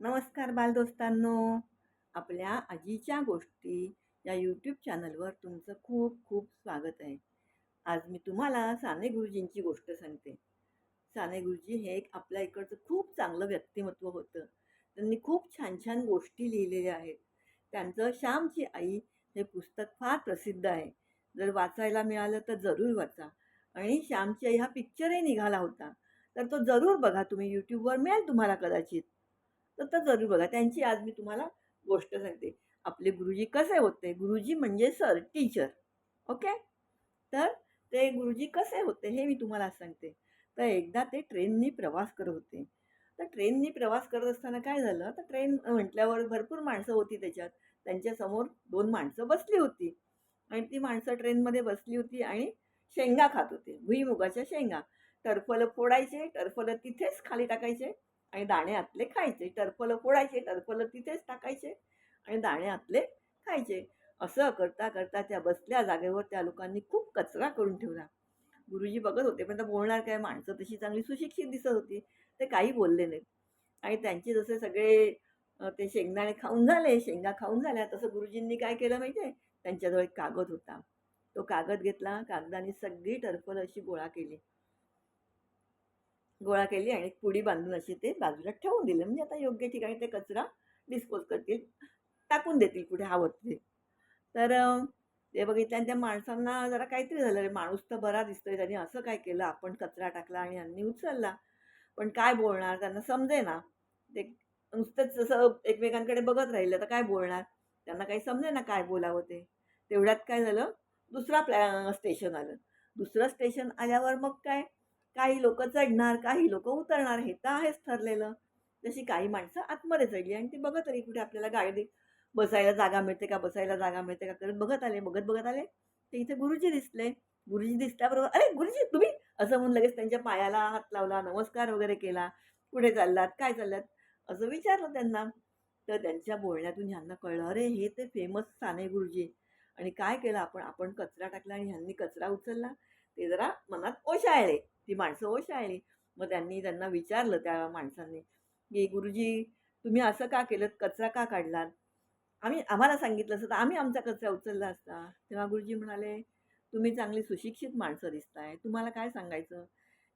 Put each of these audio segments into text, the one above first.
नमस्कार बालदोस्तांनो. आपल्या आजीच्या गोष्टी या यूट्यूब चॅनलवर तुमचं खूप खूप स्वागत आहे. आज मी तुम्हाला साने गुरुजींची गोष्ट सांगते. साने गुरुजी हे एक आपल्या इकडचं खूप चांगलं व्यक्तिमत्व होतं. त्यांनी खूप छान छान गोष्टी लिहिलेल्या आहेत. त्यांचं श्यामची आई हे पुस्तक फार प्रसिद्ध आहे. जर वाचायला मिळालं तर जरूर वाचा. आणि श्यामची आई हा पिक्चरही निघाला होता. तर तो जरूर बघा तुम्ही यूट्यूबवर मिळेल तुम्हाला कदाचित. तर तर जरूर बघा त्यांची आज मी तुम्हाला गोष्ट सांगते. आपले गुरुजी कसे होते? गुरुजी म्हणजे सर टीचर ओके तर ते गुरुजी कसे होते हे मी तुम्हाला सांगते. तर एकदा ते ट्रेननी प्रवास करत होते. तर ट्रेननी प्रवास करत असताना काय झालं? तर ट्रेन म्हटल्यावर भरपूर माणसं होती त्याच्यात. त्यांच्यासमोर दोन माणसं बसली होती. आणि ती माणसं ट्रेनमध्ये बसली होती आणि शेंगा खात होते. भुईमुगाच्या शेंगा. टरफलं फोडायचे टरफलं तिथेच खाली टाकायचे. आणि दाणे आतले खायचे. टरफलं फोडायचे टरफलं तिथेच टाकायचे आणि दाणे आतले खायचे. असं करता करता त्या बसल्या जागेवर त्या लोकांनी खूप कचरा करून ठेवला. गुरुजी बघत होते पण तर बोलणार काय? माणसं तशी चांगली सुशिक्षित दिसत होती. ते काही बोलले नाहीत. आणि त्यांचे जसे सगळे ते शेंगदाणे खाऊन झाले शेंगा खाऊन झाल्या. तसं गुरुजींनी काय केलं माहिती आहे त्यांच्याजवळ एक कागद होता. तो कागद घेतला कागदाने सगळी टरफलं अशी गोळा केली. गोळा केली आणि पुडी बांधून अशी ते बाजूला ठेवून दिले. म्हणजे आता योग्य ठिकाणी ते कचरा डिस्पोज करतील टाकून देतील पुढे हवं ते तर ते बघितलं आणि त्या माणसांना जरा काहीतरी झालं. रे माणूस तर बरा दिसतोय. त्यांनी असं काय केलं? आपण कचरा टाकला आणि यांनी उचलला. पण काय बोलणार? त्यांना समजे ना. ते नुसतंच जसं एकमेकांकडे बघत राहिलं तर काय बोलणार? त्यांना काही समजे ना काय बोलावं ते. तेवढ्यात काय झालं? दुसरा प्लॅ स्टेशन आलं. दुसरं स्टेशन आल्यावर मग काय? काही लोक चढणार काही लोक उतरणार हे तर आहेच ठरलेलं. जशी काही माणसं आतमध्ये चढली आणि ती बघत आली कुठे आपल्याला गाडी बसायला जागा मिळते का बसायला जागा मिळते का करत बघत आले बघत बघत आले. ते इथे गुरुजी दिसले. गुरुजी दिसल्याबरोबर अरे गुरुजी तुम्ही? असं म्हणून लगेच त्यांच्या पायाला हात लावला नमस्कार वगैरे केला. कुठे चाललात? काय चाललात? असं विचारलं त्यांना. तर त्यांच्या बोलण्यातून ह्यांना कळलं अरे हे ते फेमस साने गुरुजी. आणि काय केलं आपण? आपण कचरा टाकला आणि ह्यांनी कचरा उचलला. ते जरा मनात ओशाळले. ती माणसं ओशाळली मग त्यांनी त्यांना विचारलं त्या माणसांनी की गुरुजी तुम्ही असं का केलं कचरा का काढलात? आम्ही आम्हाला सांगितलं असतं तर आम्ही आमचा कचरा उचलला असता. तेव्हा गुरुजी म्हणाले तुम्ही चांगली सुशिक्षित माणसं दिसताय. तुम्हाला काय सांगायचं?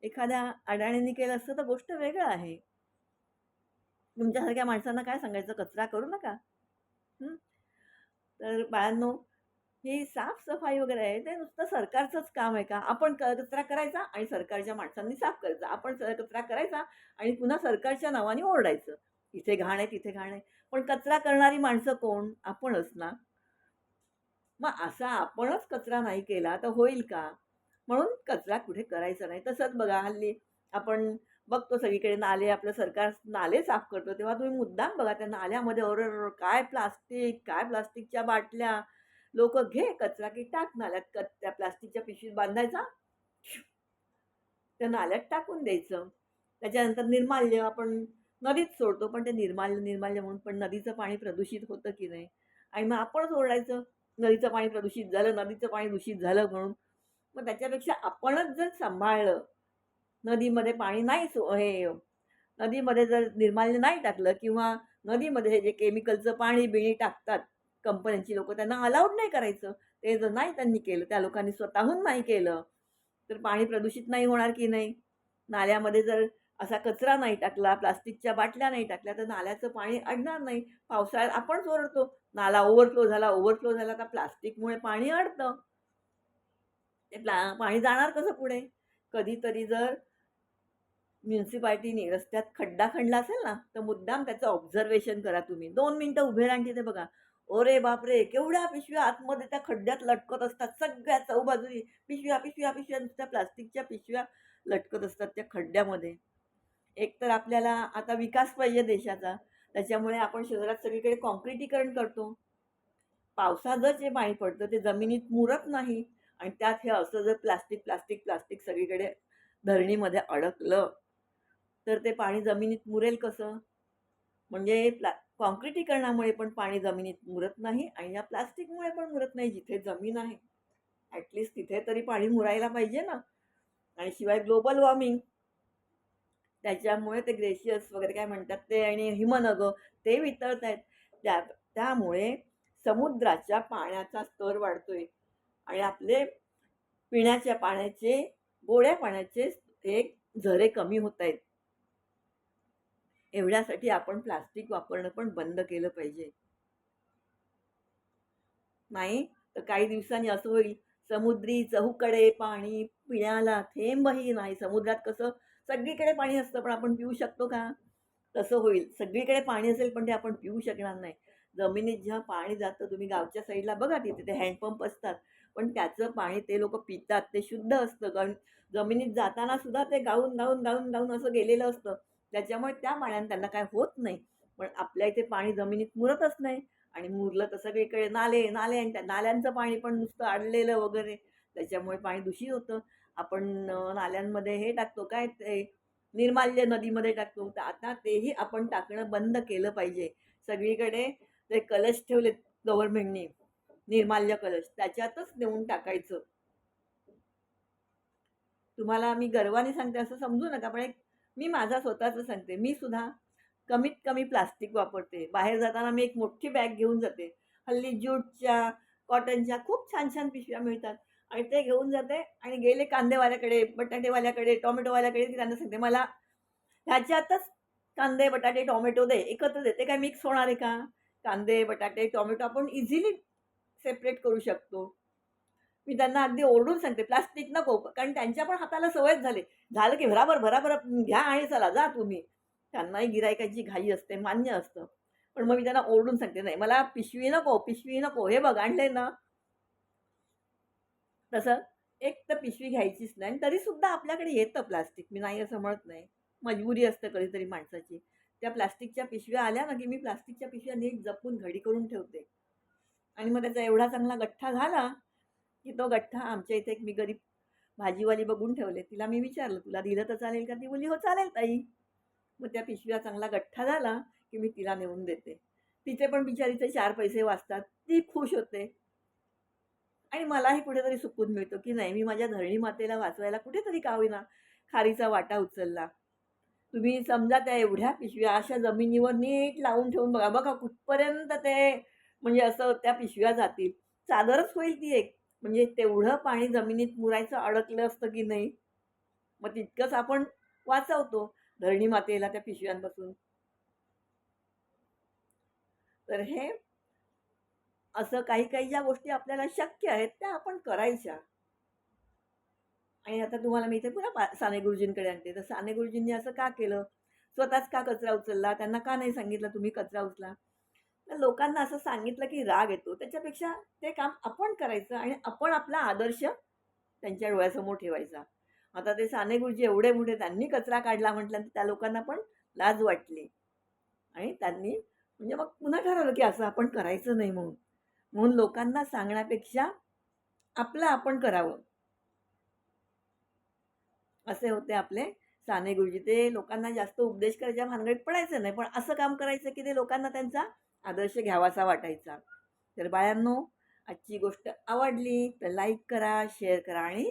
एखाद्या अडाणीने केलं असतं तर गोष्ट वेगळं आहे. तुमच्यासारख्या माणसांना काय सांगायचं? कचरा करू नका. तर बाळांनो ही साफसफाई वगैरे आहे ते नुसतं सरकारचंच काम आहे का? आपण क- कचरा करायचा आणि सरकारच्या माणसांनी साफ करायचा. आपण कचरा करायचा आणि पुन्हा सरकारच्या नावाने ओरडायचं. इथे घाण आहे तिथे घाण आहे. पण कचरा करणारी माणसं कोण? आपणच ना. मग असा आपणच कचरा नाही केला तर होईल का? म्हणून कचरा कुठे करायचा नाही. तसंच बघा हल्ली आपण बघतो सगळीकडे नाले आपलं सरकार नाले साफ करतो. तेव्हा तुम्ही मुद्दाम बघा त्या नाल्यामध्ये ओरड काय प्लास्टिक काय प्लास्टिकच्या बाटल्या? लोक घे कचरा की टाक नाल्यात क त्या प्लास्टिकच्या पिशवीत बांधायचा. त्या नाल्यात टाकून द्यायचं. त्याच्यानंतर निर्माल्य आपण नदीत सोडतो पण ते निर्माल्य निर्माल्य म्हणून पण नदीचं पाणी प्रदूषित होतं की नाही? आणि मग आपणच ओरडायचं नदीचं पाणी प्रदूषित झालं नदीचं पाणी दूषित झालं म्हणून. मग त्याच्यापेक्षा आपणच जर सांभाळलं नदीमध्ये पाणी नाही सो हे नदीमध्ये जर निर्माल्य नाही टाकलं किंवा नदीमध्ये हे जे केमिकलचं पाणी बिणी टाकतात कंपन्यांची लोक त्यांना अलाउड नाही करायचं. ते जर नाही त्यांनी केलं त्या लोकांनी स्वतःहून नाही केलं तर पाणी प्रदूषित नाही होणार की नाही? नाल्यामध्ये जर असा कचरा नाही टाकला प्लास्टिकच्या बाटल्या नाही टाकल्या तर नाल्याचं पाणी अडणार नाही. पावसाळ्यात आपणच ओरडतो नाला ओव्हरफ्लो झाला ओव्हरफ्लो झाला तर प्लास्टिकमुळे पाणी अडतं. ते प्ला पाणी जाणार कसं पुढे? कधीतरी जर म्युन्सिपाल्टीने रस्त्यात खड्डा खणला असेल ना तर मुद्दाम त्याचं ऑब्झर्वेशन करा तुम्ही. दोन मिनटं उभे राहून तिथे बघा. ओरे बापरे केवढ्या पिशव्या आतमध्ये त्या खड्ड्यात लटकत असतात. सगळ्या चौबाजूनी पिशव्या पिशव्या पिशव्या नुसत्या प्लास्टिकच्या पिशव्या लटकत असतात त्या खड्ड्यामध्ये. एक तर आपल्याला आता विकास पाहिजे देशाचा. त्याच्यामुळे आपण शहरात सगळीकडे कॉन्क्रिटीकरण करतो. पावसाचं जे पाणी पडतं ते जमिनीत मुरत नाही. आणि त्यात हे असं जर प्लास्टिक प्लास्टिक प्लास्टिक सगळीकडे धरणीमध्ये अडकलं तर ते पाणी जमिनीत मुरेल कसं? म्हणजे प्ला कॉन्क्रिटीकरणामुळे पण पाणी जमिनीत मुरत नाही आणि या प्लास्टिकमुळे पण मुरत नाही जिथे जमीन आहे. ॲटलिस्ट तिथे तरी पाणी मुरायला पाहिजे ना. आणि शिवाय ग्लोबल वॉर्मिंग त्याच्यामुळे ते ग्लेशियर्स वगैरे काय म्हणतात ते आणि हिमनग ते वितळत आहेत. त्या त्यामुळे समुद्राच्या पाण्याचा स्तर वाढतोय. आणि आपले पिण्याच्या पाण्याचे गोड्या पाण्याचे हे झरे कमी होत आहेत. एवढ्यासाठी आपण प्लास्टिक वापरणं पण बंद केलं पाहिजे. नाही तर काही दिवसांनी असं होईल समुद्री चहूकडे पाणी पिण्याला थेंबही नाही. समुद्रात कसं सगळीकडे पाणी असतं पण आपण पिऊ शकतो का? तसं होईल. सगळीकडे पाणी असेल पण ते आपण पिऊ शकणार नाही. जमिनीत जेव्हा पाणी जातं तुम्ही गावच्या साईडला बघा तिथे ते हँडपंप असतात. पण त्याचं पाणी ते लोक पितात ते शुद्ध असतं. कारण जमिनीत जाताना सुद्धा ते गाऊन गाऊन गाऊन गाऊन असं गेलेलं असतं. त्याच्यामुळे त्या पाण्याने त्यांना काय होत नाही. पण आपल्या इथे पाणी जमिनीत मुरतच नाही. आणि मुरलं तर सगळीकडे नाले नाले आणि त्या नाल्यांचं पाणी पण नुसतं अडलेलं वगैरे. त्याच्यामुळे पाणी दूषित होतं. आपण नाल्यांमध्ये हे टाकतो काय ते निर्माल्य नदीमध्ये टाकतो. तर आता तेही आपण टाकणं बंद केलं पाहिजे. सगळीकडे ते कलश ठेवलेत गव्हर्नमेंटने निर्माल्य कलश. त्याच्यातच नेऊन टाकायचं. तुम्हाला मी गर्वाने सांगते असं समजू नका. पण एक मी माझा स्वतःचं सांगते. मी सुद्धा कमीत कमी प्लास्टिक वापरते. बाहेर जाताना मी एक मोठी बॅग घेऊन जाते. हल्ली ज्यूटच्या कॉटनच्या खूप छान छान पिशव्या मिळतात. आणि ते घेऊन जाते आणि गेले कांदेवाल्याकडे बटाटेवाल्याकडे टोमॅटोवाल्याकडे की त्यांना सांगते मला ह्याच्यातच कांदे बटाटे टोमॅटो दे एकत्र देते काय मिक्स होणार आहे का? कांदे बटाटे टोमॅटो आपण इझिली सेपरेट करू शकतो. मी त्यांना अगदी ओरडून सांगते प्लास्टिक नको कारण त्यांच्या पण हाताला सवयच झाले. झालं की भराभर भराभर घ्या आणि चला जा तुम्ही. त्यांनाही गिरायकाची घाई असते मान्य असतं. पण मग मी त्यांना ओरडून सांगते नाही मला पिशवी नको पिशवी नको हे बघ आणले ना. तसं एक तर पिशवी घ्यायचीच नाही आणि तरी सुद्धा आपल्याकडे येतं प्लास्टिक. मी नाही असं म्हणत नाही. मजबुरी असतं कधीतरी माणसाची. त्या प्लास्टिकच्या पिशव्या आल्या ना की मी प्लास्टिकच्या पिशव्या नीट जपून घडी करून ठेवते. आणि मग त्याचा एवढा चांगला गठ्ठा झाला की तो गठ्ठा आमच्या इथे एक मी गरीब भाजीवाली बघून ठेवले. तिला मी विचारलं तुला दिलं तर चालेल का? ती बोलली हो चालेल ताई. मग त्या पिशव्या चांगला गठ्ठा झाला की मी तिला नेऊन देते. तिचे पण बिचारीचे चार पैसे वाचतात. ती खुश होते. आणि मलाही कुठेतरी सुकून मिळतो की नाही मी माझ्या धरणी मातेला वाचवायला कुठेतरी का होईना खारीचा वाटा उचलला. तुम्ही समजा त्या एवढ्या पिशव्या अशा जमिनीवर नीट लावून ठेवून बघा बघा कुठपर्यंत ते म्हणजे असं त्या पिशव्या जातील. चादरच होईल ती एक. म्हणजे तेवढं पाणी जमिनीत मुरायचं अडकलं असतं की नाही? मग तितकंच आपण वाचवतो धरणी मातेला त्या पिशव्यांपासून. तर हे असं काही काही ज्या गोष्टी आपल्याला शक्य आहेत त्या आपण करायच्या. आणि आता तुम्हाला मी इथे पुन्हा साने गुरुजींकडे आणते. तर साने गुरुजींनी असं का केलं? स्वतःच का कचरा उचलला? त्यांना का नाही सांगितलं तुम्ही कचरा उचला? तर लोकांना असं सांगितलं की राग येतो. त्याच्यापेक्षा ते काम आपण करायचं आणि आपण आपला आदर्श त्यांच्या डोळ्यासमोर ठेवायचा. आता ते साने गुरुजी एवढे मोठे त्यांनी कचरा काढला म्हटल्यानंतर त्या लोकांना पण लाज वाटली. आणि त्यांनी म्हणजे मग पुन्हा ठरवलं की असं आपण करायचं नाही म्हणून. म्हणून लोकांना सांगण्यापेक्षा आपलं आपण करावं. असे होते आपले साने गुरुजी ते लोकांना जास्त उपदेश करायच्या भानगडीत पडायचं नाही पण असं काम करायचं की ते लोकांना त्यांचा आदर्श घ्यावासा वाटायचा. तर बाळांनो आजची गोष्ट आवडली तर लाईक करा शेअर करा आणि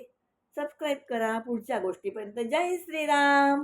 सबस्क्राईब करा. पुढच्या गोष्टीपर्यंत जय श्रीराम!